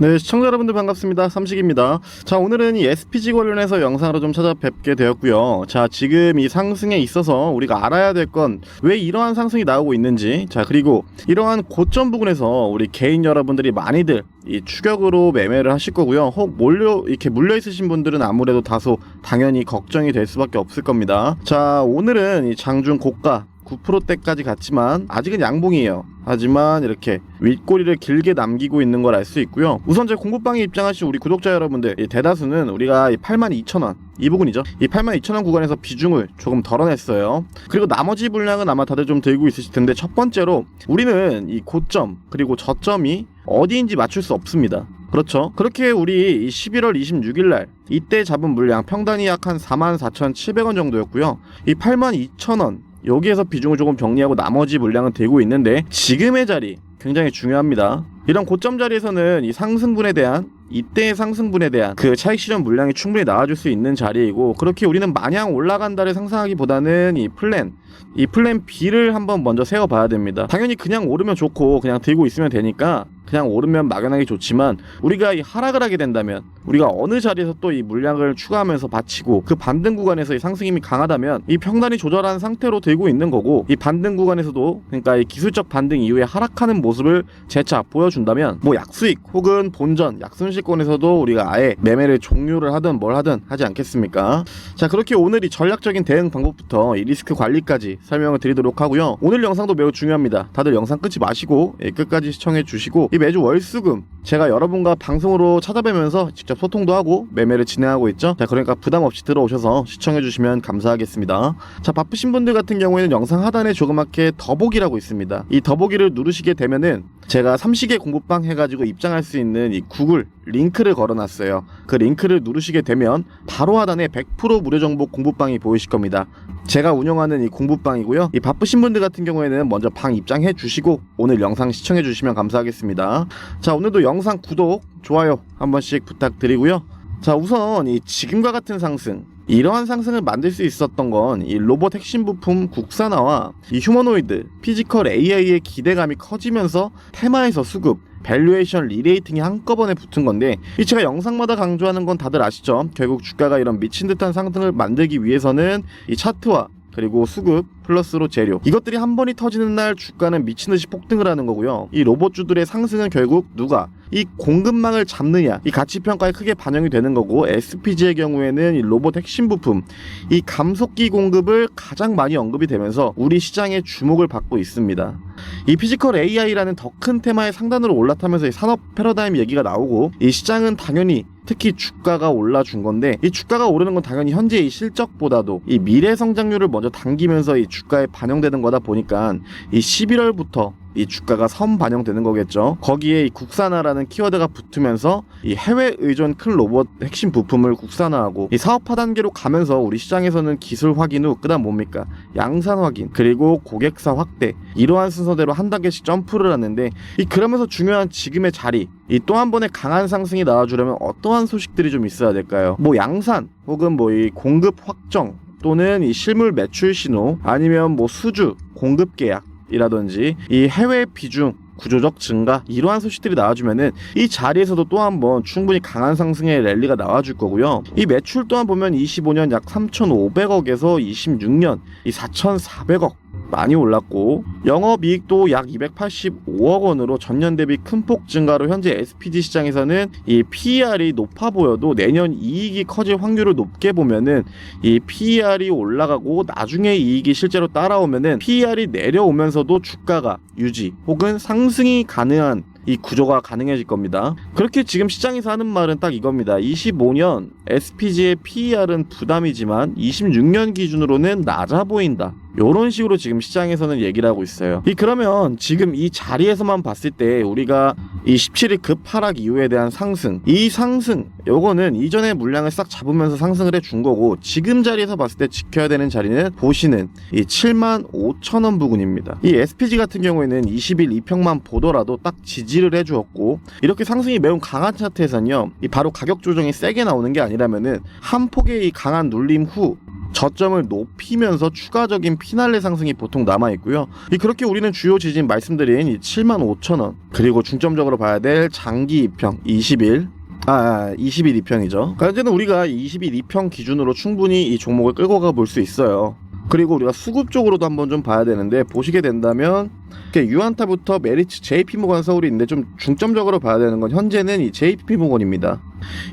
네, 시청자 여러분들 반갑습니다. 삼식입니다. 자, 오늘은 이 SPG 관련해서 영상으로 좀 찾아뵙게 되었고요. 자, 지금 이 상승에 있어서 우리가 알아야 될 건 왜 이러한 상승이 나오고 있는지, 자, 그리고 이러한 고점 부근에서 우리 개인 여러분들이 많이들 이 추격으로 매매를 하실 거고요. 혹 몰려 이렇게 물려 있으신 분들은 아무래도 다소 당연히 걱정이 될 수밖에 없을 겁니다. 자, 오늘은 이 장중 고가 9%대까지 갔지만 아직은 양봉이에요. 하지만 이렇게 윗꼬리를 길게 남기고 있는 걸 알 수 있고요. 우선 제 공부방에 입장하신 우리 구독자 여러분들 이 대다수는 우리가 이 82,000원 이 부분이죠. 이 82,000원 구간에서 비중을 조금 덜어냈어요. 그리고 나머지 분량은 아마 다들 좀 들고 있으실 텐데 첫 번째로 우리는 이 고점 그리고 저점이 어디인지 맞출 수 없습니다. 그렇죠. 그렇게 우리 이 11월 26일 날 이때 잡은 물량 평단이 약 한 44,700원 정도였고요. 이 82,000원 여기에서 비중을 조금 정리하고 나머지 물량은 들고 있는데 지금의 자리 굉장히 중요합니다. 이런 고점 자리에서는 이 상승분에 대한 이때의 상승분에 대한 그 차익 실현 물량이 충분히 나와줄 수 있는 자리이고 그렇게 우리는 마냥 올라간다를 상상하기보다는 이 플랜 이 플랜 B를 한번 먼저 세워봐야 됩니다. 당연히 그냥 오르면 좋고 그냥 들고 있으면 되니까 그냥 오르면 막연하게 좋지만 우리가 이 하락을 하게 된다면 우리가 어느 자리에서 또 이 물량을 추가하면서 받치고 그 반등 구간에서 이 상승 힘이 강하다면 이 평단이 조절한 상태로 들고 있는 거고 이 반등 구간에서도 그러니까 이 기술적 반등 이후에 하락하는 모습을 재차 보여준다면 뭐 약수익 혹은 본전 약순식 권에서도 우리가 아예 매매를 종료를 하든 뭘 하든 하지 않겠습니까? 자 그렇게 오늘 이 전략적인 대응 방법부터 이 리스크 관리까지 설명을 드리도록 하고요. 오늘 영상도 매우 중요합니다. 다들 영상 끊지 마시고 예, 끝까지 시청해 주시고 이 매주 월수금 제가 여러분과 방송으로 찾아뵈면서 직접 소통도 하고 매매를 진행하고 있죠. 자 그러니까 부담 없이 들어오셔서 시청해 주시면 감사하겠습니다. 자 바쁘신 분들 같은 경우에는 영상 하단에 조그맣게 더보기라고 있습니다. 이 더보기를 누르시게 되면은 제가 삼식의 공부방 해가지고 입장할 수 있는 이 구글 링크를 걸어놨어요. 그 링크를 누르시게 되면 바로 하단에 100% 무료 정보 공부방이 보이실 겁니다. 제가 운영하는 이 공부방이고요. 이 바쁘신 분들 같은 경우에는 먼저 방 입장해 주시고 오늘 영상 시청해 주시면 감사하겠습니다. 자 오늘도 영상 구독, 좋아요 한 번씩 부탁드리고요. 자 우선 이 지금과 같은 상승 이러한 상승을 만들 수 있었던 건 이 로봇 핵심 부품 국산화와 이 휴머노이드 피지컬 AI의 기대감이 커지면서 테마에서 수급 밸류에이션 리레이팅이 한꺼번에 붙은 건데 이 제가 영상마다 강조하는 건 다들 아시죠? 결국 주가가 이런 미친 듯한 상승을 만들기 위해서는 이 차트와 그리고 수급 플러스로 재료 이것들이 한 번이 터지는 날 주가는 미친 듯이 폭등을 하는 거고요. 이 로봇주들의 상승은 결국 누가 이 공급망을 잡느냐 이 가치 평가에 크게 반영이 되는 거고 SPG의 경우에는 이 로봇 핵심 부품 이 감속기 공급을 가장 많이 언급이 되면서 우리 시장의 주목을 받고 있습니다. 이 피지컬 AI라는 더 큰 테마의 상단으로 올라타면서 이 산업 패러다임 얘기가 나오고 이 시장은 당연히 특히 주가가 올라준 건데 이 주가가 오르는 건 당연히 현재의 실적보다도 이 미래 성장률을 먼저 당기면서 이 주가에 반영되는 거다 보니까 이 11월부터 이 주가가 선 반영되는 거겠죠. 거기에 이 국산화라는 키워드가 붙으면서 이 해외 의존 큰 로봇 핵심 부품을 국산화하고 이 사업화 단계로 가면서 우리 시장에서는 기술 확인 후 그다음 뭡니까 양산 확인 그리고 고객사 확대 이러한 순서대로 한 단계씩 점프를 하는데 이 그러면서 중요한 지금의 자리 이 또 한 번의 강한 상승이 나와주려면 어떠한 소식들이 좀 있어야 될까요? 뭐 양산 혹은 뭐 이 공급 확정 또는 이 실물 매출 신호 아니면 뭐 수주 공급 계약 이라든지 이 해외 비중 구조적 증가 이러한 소식들이 나와주면은 이 자리에서도 또 한번 충분히 강한 상승의 랠리가 나와줄 거고요. 이 매출 또한 보면 25년 약 3,500억에서 26년 이 4,400억 많이 올랐고 영업이익도 약 285억 원으로 전년 대비 큰 폭 증가로 현재 SPG 시장에서는 이 PER이 높아 보여도 내년 이익이 커질 확률을 높게 보면은 이 PER이 올라가고 나중에 이익이 실제로 따라오면은 PER이 내려오면서도 주가가 유지 혹은 상승이 가능한 이 구조가 가능해질 겁니다. 그렇게 지금 시장에서 하는 말은 딱 이겁니다. 25년 SPG의 PER은 부담이지만 26년 기준으로는 낮아 보인다. 요런 식으로 지금 시장에서는 얘기를 하고 있어요. 이 그러면 지금 이 자리에서만 봤을 때 우리가 이 17일 급 하락 이후에 대한 상승, 이 상승 요거는 이전의 물량을 싹 잡으면서 상승을 해 준 거고 지금 자리에서 봤을 때 지켜야 되는 자리는 보시는 이 7만 5천 원 부근입니다. 이 SPG 같은 경우에는 20일 이평만 보더라도 딱 지지를 해주었고 이렇게 상승이 매우 강한 차트에서는요, 이 바로 가격 조정이 세게 나오는 게 아니라 면은 한 폭의 이 강한 눌림 후 저점을 높이면서 추가적인 피날레 상승이 보통 남아 있고요. 이 그렇게 우리는 주요 지진 말씀드린 이 7만 5천 원 그리고 중점적으로 봐야 될 장기 입평 20일 아, 아 20일 2평이죠. 현재는 우리가 20일 2평 기준으로 충분히 이 종목을 끌고 가 볼 수 있어요. 그리고 우리가 수급 쪽으로도 한번 좀 봐야 되는데 보시게 된다면 유한타부터 메리츠 JP모건 서울이 있는데 좀 중점적으로 봐야 되는 건 현재는 이 JP모건입니다.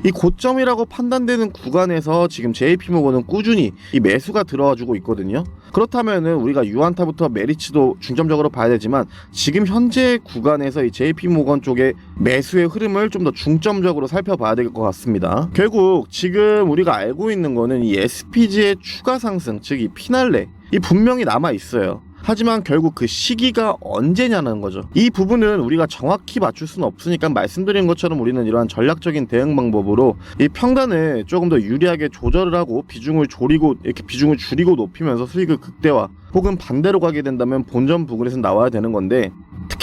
이 고점이라고 판단되는 구간에서 지금 JP모건은 꾸준히 이 매수가 들어와주고 있거든요. 그렇다면은 우리가 유한타부터 메리츠도 중점적으로 봐야 되지만 지금 현재 구간에서 이 JP모건 쪽의 매수의 흐름을 좀 더 중점적으로 살펴봐야 될 것 같습니다. 결국 지금 우리가 알고 있는 거는 이 SPG의 추가 상승, 즉 이 피날레 이 분명히 남아 있어요. 하지만 결국 그 시기가 언제냐는 거죠. 이 부분은 우리가 정확히 맞출 수는 없으니까 말씀드린 것처럼 우리는 이러한 전략적인 대응 방법으로 이 평단을 조금 더 유리하게 조절을 하고 비중을 조리고 이렇게 비중을 줄이고 높이면서 수익을 극대화 혹은 반대로 가게 된다면 본전 부근에서 나와야 되는 건데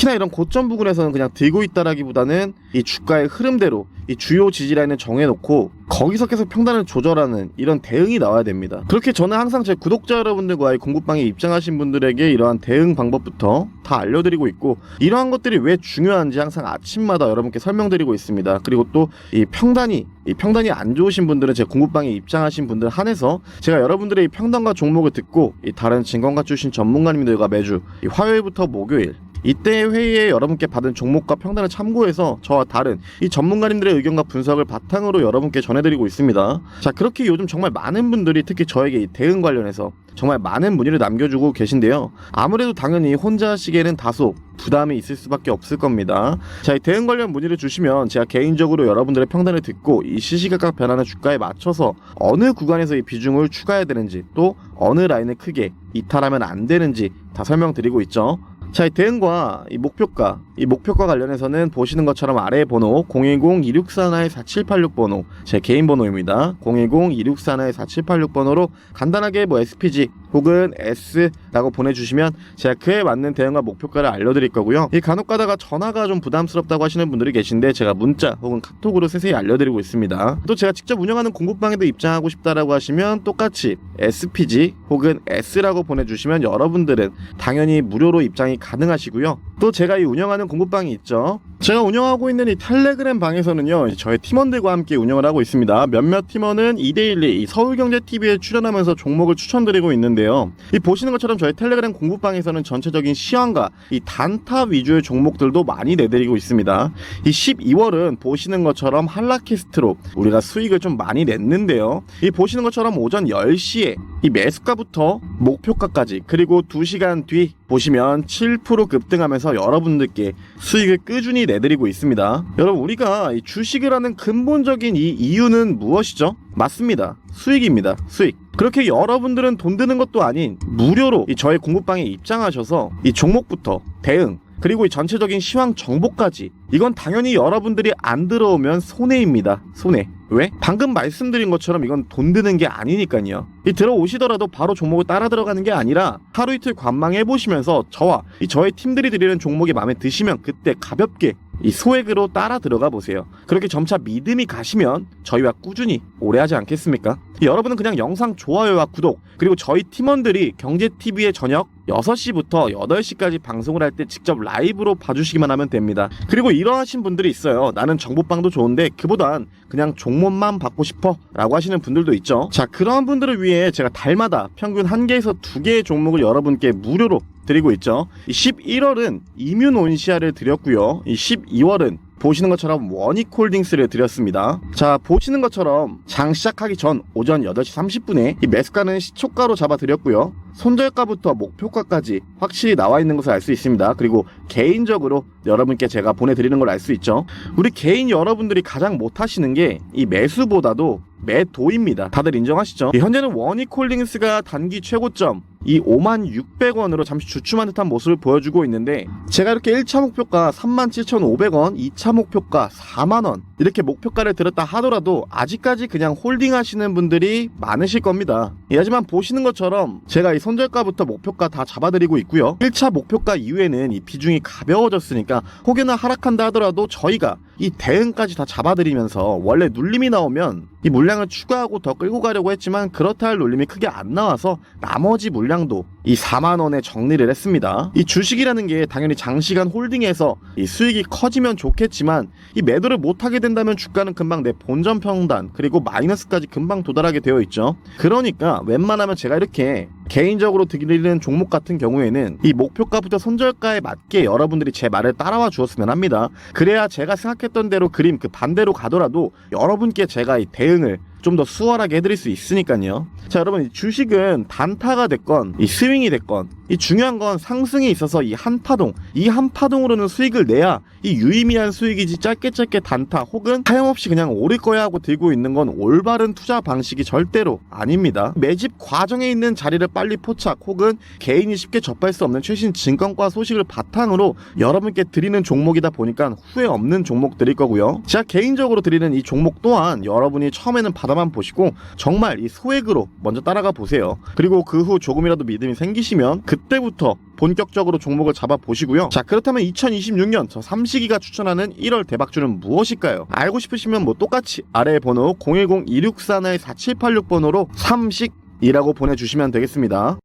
특히나 이런 고점 부근에서는 그냥 들고 있다라기보다는 이 주가의 흐름대로 이 주요 지지 라인을 정해놓고 거기서 계속 평단을 조절하는 이런 대응이 나와야 됩니다. 그렇게 저는 항상 제 구독자 여러분들과의 공부방에 입장하신 분들에게 이러한 대응 방법부터 다 알려드리고 있고 이러한 것들이 왜 중요한지 항상 아침마다 여러분께 설명드리고 있습니다. 그리고 또 이 평단이 이 평단이 안 좋으신 분들은 제 공부방에 입장하신 분들 한해서 제가 여러분들의 이 평단과 종목을 듣고 이 다른 증권가 출신 전문가님들과 매주 이 화요일부터 목요일 이때 회의에 여러분께 받은 종목과 평단을 참고해서 저와 다른 이 전문가님들의 의견과 분석을 바탕으로 여러분께 전해드리고 있습니다. 자 그렇게 요즘 정말 많은 분들이 특히 저에게 이 대응 관련해서 정말 많은 문의를 남겨주고 계신데요. 아무래도 당연히 혼자 하시기에는 다소 부담이 있을 수밖에 없을 겁니다. 자, 이 대응 관련 문의를 주시면 제가 개인적으로 여러분들의 평단을 듣고 이 시시각각 변하는 주가에 맞춰서 어느 구간에서 이 비중을 추가해야 되는지 또 어느 라인을 크게 이탈하면 안 되는지 다 설명드리고 있죠. 자, 이 대응과 이 목표가, 이 목표가 관련해서는 보시는 것처럼 아래 번호 010-2641-4786 번호 제 개인 번호입니다. 010-2641-4786 번호로 간단하게 뭐 SPG 혹은 S라고 보내주시면 제가 그에 맞는 대응과 목표가를 알려드릴 거고요. 이 간혹 가다가 전화가 좀 부담스럽다고 하시는 분들이 계신데 제가 문자 혹은 카톡으로 세세히 알려드리고 있습니다. 또 제가 직접 운영하는 공급방에도 입장하고 싶다라고 하시면 똑같이 SPG 혹은 S라고 보내주시면 여러분들은 당연히 무료로 입장이 가능하시고요. 또 제가 이 운영하는 공급방이 있죠. 제가 운영하고 있는 이 텔레그램 방에서는요, 저희 팀원들과 함께 운영을 하고 있습니다. 몇몇 팀원은 2대1리 이 서울경제TV에 출연하면서 종목을 추천드리고 있는데요. 이 보시는 것처럼 저희 텔레그램 공부방에서는 전체적인 시황과 이 단타 위주의 종목들도 많이 내드리고 있습니다. 이 12월은 보시는 것처럼 한라캐스트로 우리가 수익을 좀 많이 냈는데요. 이 보시는 것처럼 오전 10시에 이 매수가부터 목표가까지 그리고 2시간 뒤 보시면 7% 급등하면서 여러분들께 수익을 꾸준히 내드리고 있습니다. 여러분 우리가 이 주식을 하는 근본적인 이 이유는 무엇이죠? 맞습니다. 수익입니다. 수익. 그렇게 여러분들은 돈 드는 것도 아닌 무료로 이 저의 공부방에 입장하셔서 이 종목부터 대응 그리고 이 전체적인 시황 정보까지 이건 당연히 여러분들이 안 들어오면 손해입니다. 손해. 왜? 방금 말씀드린 것처럼 이건 돈 드는 게 아니니까요. 이 들어오시더라도 바로 종목을 따라 들어가는 게 아니라 하루 이틀 관망해 보시면서 저와 이 저의 팀들이 드리는 종목이 마음에 드시면 그때 가볍게 이 소액으로 따라 들어가 보세요. 그렇게 점차 믿음이 가시면 저희와 꾸준히 오래 하지 않겠습니까? 여러분은 그냥 영상 좋아요와 구독 그리고 저희 팀원들이 경제TV의 저녁 6시부터 8시까지 방송을 할 때 직접 라이브로 봐주시기만 하면 됩니다. 그리고 이러하신 분들이 있어요. 나는 정보방도 좋은데 그보단 그냥 종목만 받고 싶어 라고 하시는 분들도 있죠. 자 그런 분들을 위해 제가 달마다 평균 1개에서 2개의 종목을 여러분께 무료로 드리고 있죠. 이 11월은 이뮨 온시아를 드렸고요. 이 12월은 보시는 것처럼 원익홀딩스를 드렸습니다. 자, 보시는 것처럼 장 시작하기 전 오전 8시 30분에 이 매수가는 시초가로 잡아 드렸고요. 손절가부터 목표가까지 확실히 나와 있는 것을 알 수 있습니다. 그리고 개인적으로 여러분께 제가 보내드리는 걸 알 수 있죠. 우리 개인 여러분들이 가장 못하시는 게 이 매수보다도 매도입니다. 다들 인정하시죠? 이 현재는 원익홀딩스가 단기 최고점 이 5만 600원으로 잠시 주춤한 듯한 모습을 보여주고 있는데 제가 이렇게 1차 목표가 3만 7,500원, 2차 목표가 4만원 이렇게 목표가를 들었다 하더라도 아직까지 그냥 홀딩 하시는 분들이 많으실 겁니다. 예, 하지만 보시는 것처럼 제가 이 손절가부터 목표가 다 잡아드리고 있고요. 1차 목표가 이후에는 이 비중이 가벼워졌으니까 혹여나 하락한다 하더라도 저희가 이 대응까지 다 잡아드리면서 원래 눌림이 나오면 이 물량을 추가하고 더 끌고 가려고 했지만 그렇다 할 놀림이 크게 안 나와서 나머지 물량도 이 4만 원에 정리를 했습니다. 이 주식이라는 게 당연히 장시간 홀딩해서 이 수익이 커지면 좋겠지만 이 매도를 못 하게 된다면 주가는 금방 내 본전 평단 그리고 마이너스까지 금방 도달하게 되어 있죠. 그러니까 웬만하면 제가 이렇게 개인적으로 드리는 종목 같은 경우에는 이 목표가부터 손절가에 맞게 여러분들이 제 말을 따라와 주었으면 합니다. 그래야 제가 생각했던 대로 그림 그 반대로 가더라도 여러분께 제가 이 대응을 좀 더 수월하게 해드릴 수 있으니까요. 자, 여러분, 이 주식은 단타가 됐건, 이 스윙이 됐건, 이 중요한 건 상승에 있어서 이 한파동, 이 한파동으로는 수익을 내야 이 유의미한 수익이지 짧게 짧게 단타 혹은 하염없이 그냥 오를 거야 하고 들고 있는 건 올바른 투자 방식이 절대로 아닙니다. 매집 과정에 있는 자리를 빨리 포착 혹은 개인이 쉽게 접할 수 없는 최신 증권과 소식을 바탕으로 여러분께 드리는 종목이다 보니까 후회 없는 종목 드릴 거고요. 제가 개인적으로 드리는 이 종목 또한 여러분이 처음에는 바다만 보시고 정말 이 소액으로 먼저 따라가 보세요. 그리고 그 후 조금이라도 믿음이 생기시면 그때부터 본격적으로 종목을 잡아 보시고요. 자, 그렇다면 2026년 저 삼식이가 추천하는 1월 대박주는 무엇일까요? 알고 싶으시면 뭐 똑같이 아래 번호 010-2641-4786번호로 삼식 이라고 보내주시면 되겠습니다.